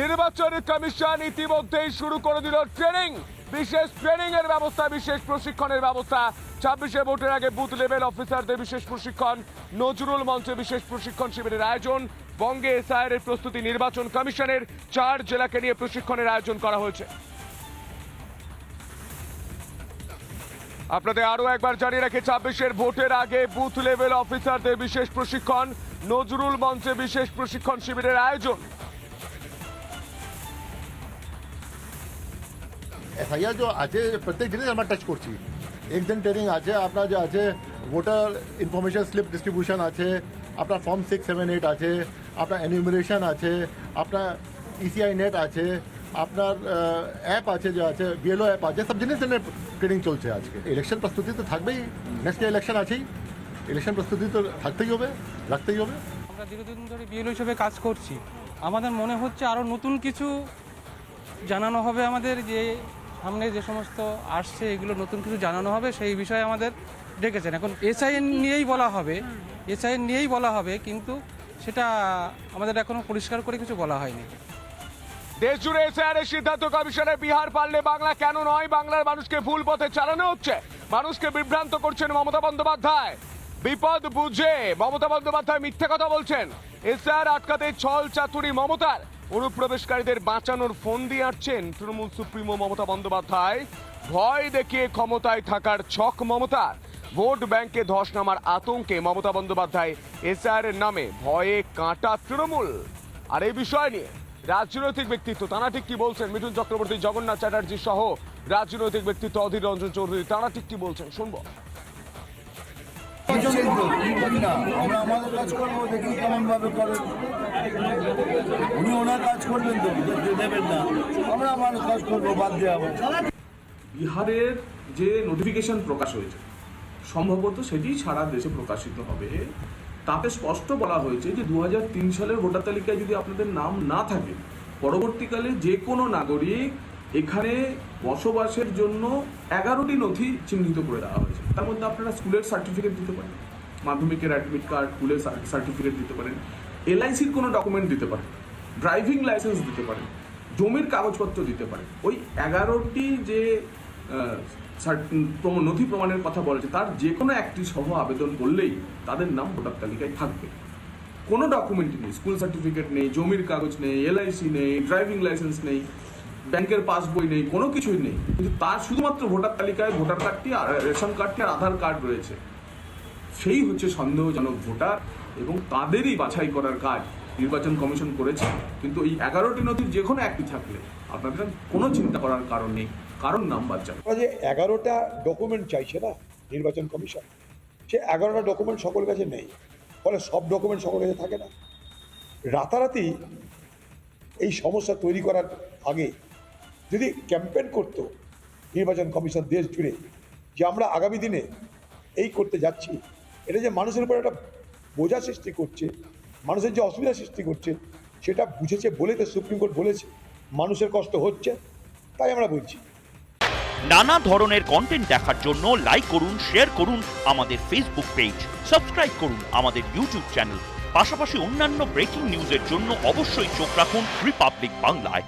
নির্বাচন কমিশন ইতিমধ্যেই শুরু করে দিল ট্রেনিং। বিশেষ ট্রেনিং এর ব্যবস্থা, বিশেষ প্রশিক্ষণের ব্যবস্থা। ছাব্বিশে ভোটের আগে বুথ লেভেল অফিসারদের বিশেষ প্রশিক্ষণ, নজরুল মঞ্চে বিশেষ প্রশিক্ষণ শিবিরের আয়োজন। বঙ্গে এসআইআর এর প্রস্তুতি নির্বাচন কমিশনের চার জেলাকে নিয়ে প্রশিক্ষণের আয়োজন করা হয়েছে। আপনাদের আরও একবার জানিয়ে রাখি, ছাব্বিশের ভোটের আগে বুথ লেভেল অফিসারদের বিশেষ প্রশিক্ষণ, নজরুল মঞ্চে বিশেষ প্রশিক্ষণ শিবিরের আয়োজন। এফআইআর যে আছে, প্রত্যেক জিনিস আমরা টাচ করছি। একদিন ট্রেনিং আছে, আপনার যে আছে ভোটার ইনফরমেশন স্লিপ ডিস্ট্রিবিউশন আছে, আপনার ফর্ম সিক্স সেভেন এইট আছে, আপনার এনিউমারেশন আছে, আপনার ইসিআই নেট আছে, আপনার অ্যাপ আছে যে আছে বিএলও অ্যাপ আছে, সব জিনিস ট্রেনিং চলছে আজকে। ইলেকশন প্রস্তুতি তো থাকবেই নেক্সট ডে ইলেকশন আছেই। ইলেকশন প্রস্তুতি তো থাকতেই হবে, রাখতেই হবে। আমরা দীর্ঘদিন ধরে বিএলও হিসেবে কাজ করছি। আমাদের মনে হচ্ছে আরও নতুন কিছু জানানো হবে আমাদের যে সামনে যে সমস্ত আসছে, এগুলো নতুন কিছু জানানো হবে, সেই বিষয়ে আমাদের ডেকেছেন। এখন এসআইএন নিয়েই বলা হবে এসআইএন নিয়েই বলা হবে, কিন্তু সেটা আমাদের এখনও পরিষ্কার করে কিছু বলা হয়নি। দেশ জুড়ে এসআইআর সিদ্ধান্ত কমিশনে বিহার পারলে বাংলা কেন নয়? বাংলার মানুষকে ভুল পথে চালানো হচ্ছে। মানুষকে বিভ্রান্ত করছেন মমতা বন্দ্যোপাধ্যায়। বিপদ বুঝে মমতা বন্দ্যোপাধ্যায় মিথ্যে কথা বলছেন। এসআইআর আটকাতে ছল চাতুরি মমতার। অনুপ্রবেশকারীদের বাঁচানোর ফোন দিয়ে আসছেন তৃণমূল সুপ্রিমো মমতা বন্দ্যোপাধ্যায়। ভয় দেখিয়ে ক্ষমতায় থাকার ছক মমতার ভোট ব্যাংকে ধস নামার আতঙ্কে মমতা বন্দ্যোপাধ্যায় এসআর এর নামে ভয়ে কাঁটা তৃণমূল। আর এই বিষয় নিয়ে রাজনৈতিক ব্যক্তিত্ব, তারা ঠিক কি বলছেন? মিঠুন চক্রবর্তী, জগন্নাথ চ্যাটার্জি সহ রাজনৈতিক ব্যক্তিত্ব অধীর রঞ্জন চৌধুরী, তারা ঠিক কি বলছেন? শুনব। দিচ্ছেন তো, না? আমরা আমাদের কাজ করব দেখি কেমন ভাবে করেন উনি ওনার কাজ করবেন তো দেবেন না। আমার কাজ করব বাদ দেওয়া বিহারের যে নোটিফিকেশন প্রকাশ হয়েছে সম্ভবত সেটি সারা দেশে প্রকাশিত হবে। তাতে স্পষ্ট বলা হয়েছে যে দু হাজার তিন সালের ভোটার তালিকায় যদি আপনাদের নাম না থাকে পরবর্তীকালে যে কোনো নাগরিক এখানে বসবাসের জন্য এগারোটি নথি চিহ্নিত করে দেওয়া হয়েছে। তার মধ্যে আপনারা স্কুলের সার্টিফিকেট দিতে পারেন, মাধ্যমিকের অ্যাডমিট কার্ড স্কুলের সার্টিফিকেট দিতে পারেন এলআইসির কোনো ডকুমেন্ট দিতে পারেন ড্রাইভিং লাইসেন্স দিতে পারেন, জমির কাগজপত্র দিতে পারেন। ওই এগারোটি যে নথি প্রমাণের কথা বলেছে তার যে কোনো একটি সহ আবেদন করলেই তাদের নাম, ভোটার তালিকায় থাকবে। কোনো ডকুমেন্ট নেই স্কুল সার্টিফিকেট নেই, জমির কাগজ নেই এলআইসি নেই ড্রাইভিং লাইসেন্স নেই। ব্যাংকের পাসবই নেই, কোনো কিছুই নেই। কিন্তু তার শুধুমাত্র ভোটার তালিকায় ভোটার কার্ডটি আর রেশন কার্ডটি আর আধার কার্ড রয়েছে। সেই হচ্ছে সন্দেহজনক ভোটার এবং তাদেরই বাছাই করার কাজ নির্বাচন কমিশন করেছে। কিন্তু এই এগারোটি নথির যে কোনো একটি থাকলে আপনাদের কোনো চিন্তা করার কারণ নেই, কারণ নাম বাদ যাবে যে এগারোটা ডকুমেন্ট চাইছে না নির্বাচন কমিশন, সে এগারোটা ডকুমেন্ট সকলের কাছে নেই। ফলে সব ডকুমেন্ট সকল কাছে থাকে না। রাতারাতি এই সমস্যা তৈরি করার আগে যদি ক্যাম্পেন করতো নির্বাচন কমিশন দেশ জুড়ে যে আমরা আগামী দিনে এই করতে যাচ্ছি, এটা যে মানুষের উপর একটা বোঝা সৃষ্টি করছে, মানুষের যে অসুবিধা সৃষ্টি করছে, সেটা বুঝেছে বলে তো সুপ্রিম কোর্ট বলেছে, মানুষের কষ্ট হচ্ছে, তাই আমরা বলছি। নানা ধরনের কন্টেন্ট দেখার জন্য লাইক করুন শেয়ার করুন আমাদের ফেসবুক পেজ সাবস্ক্রাইব করুন আমাদের ইউটিউব চ্যানেল পাশাপাশি অন্যান্য ব্রেকিং নিউজের জন্য অবশ্যই চোখ রাখুন রিপাবলিক বাংলায়